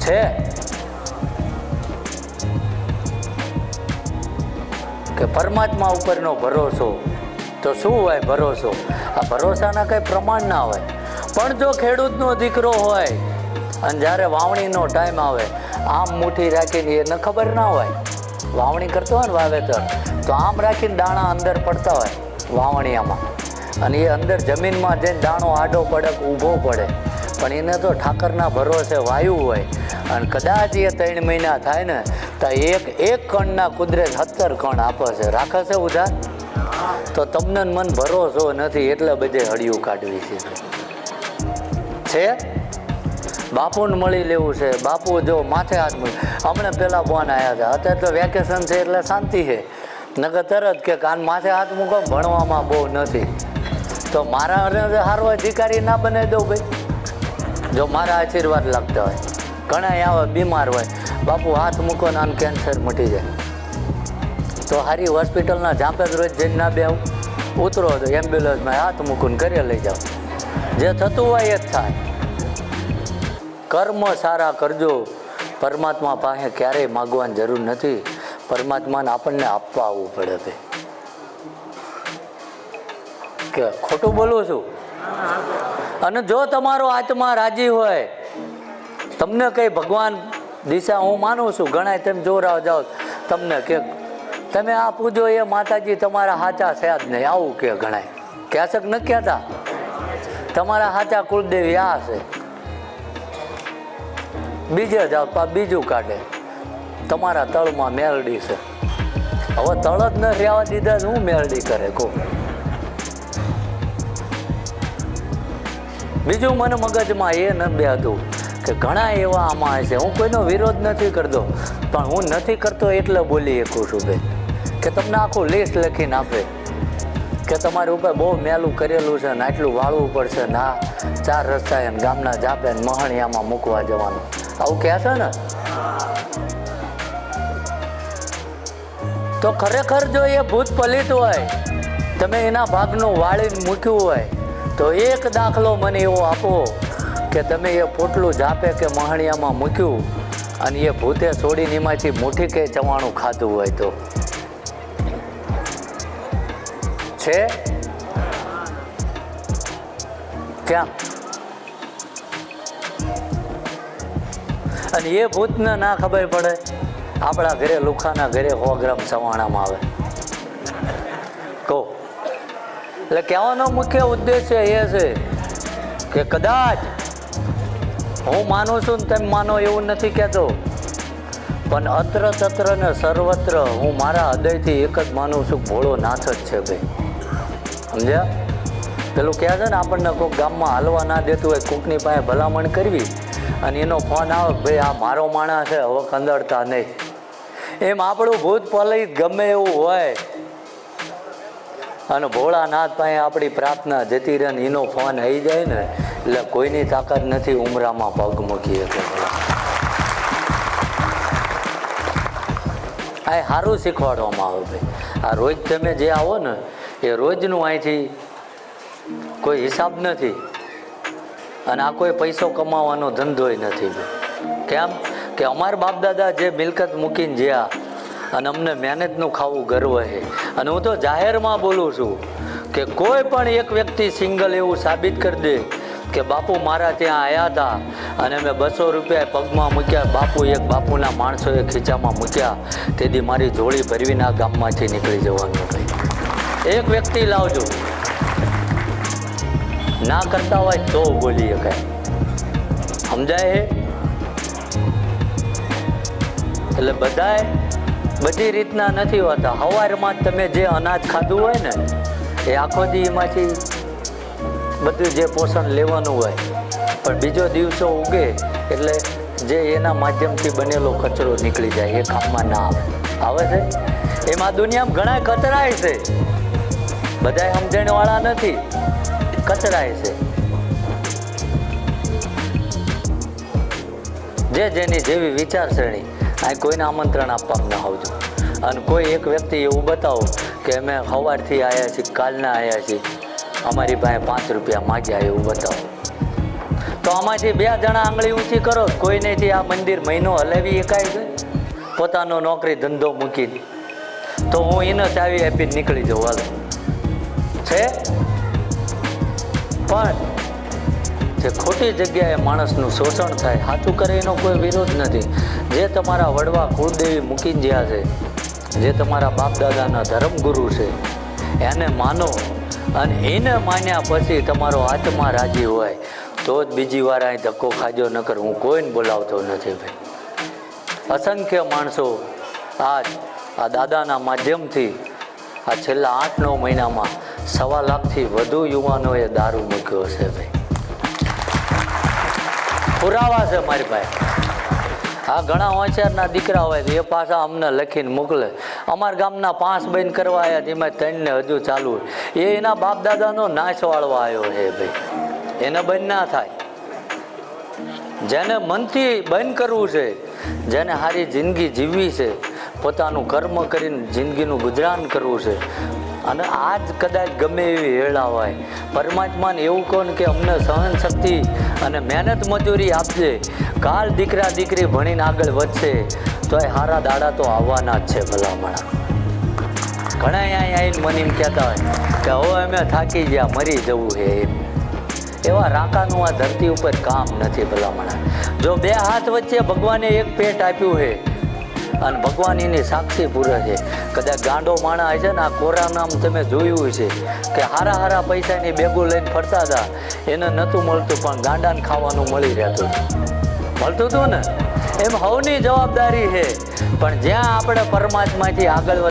છે. કે પરમાત્મા ઉપરનો ભરોસો, તો શું હોય ભરોસો? આ ભરોસાના કંઈ પ્રમાણ ના હોય. પણ જો ખેડૂતનો દીકરો હોય, અને જ્યારે વાવણીનો ટાઈમ આવે, આમ મુઠ્ઠી રાખીને એને ખબર ના હોય. વાવણી કરતો હોય ને વાવેતર, તો આમ રાખીને દાણા અંદર પડતા હોય વાવણીયામાં. અને એ અંદર જમીનમાં જઈને દાણો આડો પડે ઊભો પડે. પણ એને તો ઠાકરના ભરોસે વાયુ હોય. અને કદાચ એ ત્રણ મહિના થાય ને, તો એક એક કણના કુદરત સત્તર કણ આપે છે. રાખે છે ઉધાર તો તમને મન ભરોસો નથી એટલે બધે હળિયું કાઢવી છે. છે? બાપુને મળી લેવું છે. બાપુ જો માથે હાથ મળી હમણાં પહેલાં બોન આવ્યા હતા. અત્યારે તો વેકેશન છે એટલે શાંતિ છે. નગર તરત કે કાન માથે હાથ મૂકો, ભણવામાં બહુ નથી. તો મારા સારો અધિકારી ના બનાવી દઉં ભાઈ. જો મારા આશીર્વાદ લાગતા હોય ઘણા આવે બીમાર હોય, બાપુ હાથ મૂકો ને આમ કેન્સર મટી જાય. તો હારી હોસ્પિટલના ઝાંપે જ રોજ જઈને ના બે ઉતરો તો એમ્બ્યુલન્સમાં હાથ મૂકીને ઘરે લઈ જાઓ જે થતું હોય એ જ થાય. કર્મ સારા કરજો. પરમાત્મા પાસે ક્યારેય માગવાની જરૂર નથી. પરમાત્માને આપણને આપવા આવવું પડે ભાઈ. કે ખોટું બોલું છું? અને જો તમારો આત્મા રાજી હોય, તમને કઈ ભગવાન દિશા હું માનું છું ઘણા તેમ જોરાવ જાઓ. તમને કે, તમે આ પૂજો એ માતાજી તમારા હાચા છે જ નહીં. આવું કે ગણાય. ક્યાસક ન કહેતા. તમારા હાચા કુળદેવી આ છે. બીજે જાઓ પા બીજું કાઢે. તમારા તળમાં મેરડી છે. હવે તળ જ ન રહેવા દીધા હું મેરડી કરે કહું. બીજું મને મગજમાં એ ન બે હતું કે ઘણા એવા આમાં છે. હું કોઈનો વિરોધ નથી કરતો, પણ હું નથી કરતો એટલે બોલી શકું છું ભાઈ કે તમને આખું લિસ્ટ લખીને આપે. કે તમારી ઉપર બહુ મેલું કરેલું છે ને આટલું વાળવું પડશે ને આ ચાર રસ્તા એમ ગામના જાપે ને મહણિયામાં મૂકવા જવાનું. આવું કહે છે ને? તો ખરેખર જો એ ભૂત પલિત હોય, તમે એના ભાગનું વાળીને મૂક્યું હોય તો એક દાખલો મને એવો આપો કે તમે એ પોટલું જાપે કે મહાણિયામાં મૂક્યું અને એ ભૂતે છોડીને એમાંથી મુઠ્ઠી કે ચવાણું ખાધું હોય તો? છે? ક્યાં? અને એ ભૂતને ના ખબર પડે? આપણા ઘરે લુખાના ઘરે સો ગ્રામ સવાણામાં આવે. કહો. એટલે કહેવાનો મુખ્ય ઉદ્દેશ્ય એ છે કે કદાચ હું માનું છું ને તેમ માનો એવું નથી કહેતો. પણ અત્ર તત્ર ને સર્વત્ર હું મારા હૃદયથી એક જ માનું છું ભોળો નાથ જ છે ભાઈ. સમજ્યા? પેલું કહે છે ને આપણને કોઈક ગામમાં હાલવા ના દેતું હોય, કોકની પાસે ભલામણ કરવી અને એનો ફોન આવે ભાઈ આ મારો માણસ છે, હવે કંદરતા નહીં. એમ આપણું ભૂત પલિત ગમે એવું હોય. અને ભોળાનાથ પાસે આપણી પ્રાર્થના જતી રહે ને એનો ફોન આવી જાય ને, એટલે કોઈની તાકાત નથી ઉમરામાં પગ મૂકી શકે આ સારું શીખવાડવામાં આવે ભાઈ. આ રોજ તમે જે આવો ને, એ રોજનું અહીંથી કોઈ હિસાબ નથી. અને આ કોઈ પૈસો કમાવાનો ધંધોય નથી કેમ? કે અમારા બાપ દાદા જે મિલકત મૂકીને જ્યાં અને અમને મહેનતનું ખાવું ગર્વ છે. અને હું તો જાહેરમાં બોલું છું કે કોઈ પણ એક વ્યક્તિ સિંગલ એવું સાબિત કરી દે કે બાપુ મારા ત્યાં આવ્યા હતા અને મેં બસો રૂપિયા પગમાં મૂક્યા, બાપુ એક બાપુના માણસોએ ખીચામાં મૂક્યા, તેથી મારી જોડી ભરવીને આ ગામમાંથી નીકળી જવાનું એક વ્યક્તિ લાવજો. ના કરતા હોય તો બોલી શકાય. સમજાય એટલે બધાય બધી રીતના નથી હોતા. સવારમાં તમે જે અનાજ ખાધું હોય ને, એ આખો દી એમાંથી બધું જે પોષણ લેવાનું હોય. પણ બીજો દિવસો ઉગે એટલે જે એના માધ્યમથી બનેલો કચરો નીકળી જાય, એ કામમાં ના આવે. આવે છે? એમાં દુનિયામાં ઘણા કચરાય છે. બધાય સમજણવાળા નથી. કચરાય છે. જે જેની જેવી વિચારસરણી. આ કોઈને આમંત્રણ આપવામાં ના આવજો અને કોઈ એક વ્યક્તિ એવું બતાવો કે અમે સવારથી આવ્યા છીએ, કાલના આવ્યા છીએ. અમારી પાસે પાંચ રૂપિયા માગ્યા એવું બતાવો. તો તો આમાંથી બે જણા આંગળી ઊંચી કરો, કોઈનેથી આ મંદિર મહિનો હલાવી એકાય છે? પોતાનો નોકરી ધંધો મૂકીને. તો હું એને ચાવી આપીને નીકળી જાઉં, હાલ. છે? પણ જે ખોટી જગ્યાએ માણસનું શોષણ થાય. સાચું કરે એનો કોઈ વિરોધ નથી. જે તમારા વડવા કુળદેવી મૂકીને જ્યાં છે, જે તમારા બાપ દાદાના ધર્મગુરુ છે, એને માનો અને એને માન્યા પછી તમારો આત્મા રાજી હોય, તો જ બીજી વાર અહીં ધક્કો ખાજો નકર હું કોઈને બોલાવતો નથી ભાઈ. અસંખ્ય માણસો આજ આ દાદાના માધ્યમથી આ છેલ્લા આઠ નવ મહિનામાં સવા લાખથી વધુ યુવાનોએ દારૂ મૂક્યો છે ભાઈ. પુરાવા છે મારી પાસે. આ ઘણા હોંશિયારના દીકરા હોય તો એ પાછા અમને લખીને મોકલે. અમારા ગામના પાંચ બહેન કરવા આવ્યા તેમાં ત્રણને હજુ ચાલુ એ એના બાપ દાદાનો નાશ વાળવા આવ્યો છે ભાઈ. એને બંધ ના થાય. જેને મનથી બંધ કરવું છે, જેને સારી જિંદગી જીવવી છે, પોતાનું કર્મ કરીને જિંદગીનું ગુજરાન કરવું છે અને આજ કદાચ ગમે એવી હેળા હોય. પરમાત્માને એવું કહો કે અમને સહન શક્તિ અને મહેનત મજૂરી આપજે. કાલ દીકરા દીકરી ભણીને આગળ વધશે. તો એ હારા દાડા તો આવવાના જ છે ભલામણા. ઘણા અહીંયા આવીને મને એમ કહેતા હોય કે હવે અમે થાકી ગયા, મરી જવું છે એમ. એવા રાંકાનું આ ધરતી ઉપર કામ નથી ભલામણા. જો બે હાથ વચ્ચે ભગવાને એક પેટ આપ્યું છે અને ભગવાન એની સાક્ષી પૂરે છે. કદાચ ગાંડો માણા છે ને, આ કોરાનામ તમે જોયું છે કે હારા હારા પૈસાની બેગો લઈને ફરતા હતા. એને નહોતું મળતું, પણ ગાંડાને ખાવાનું મળી રહેતું. મળતું હતું ને? એમ હવની જવાબદારી છે. પણ જ્યાં આપણે પરમાત્માથી આગળ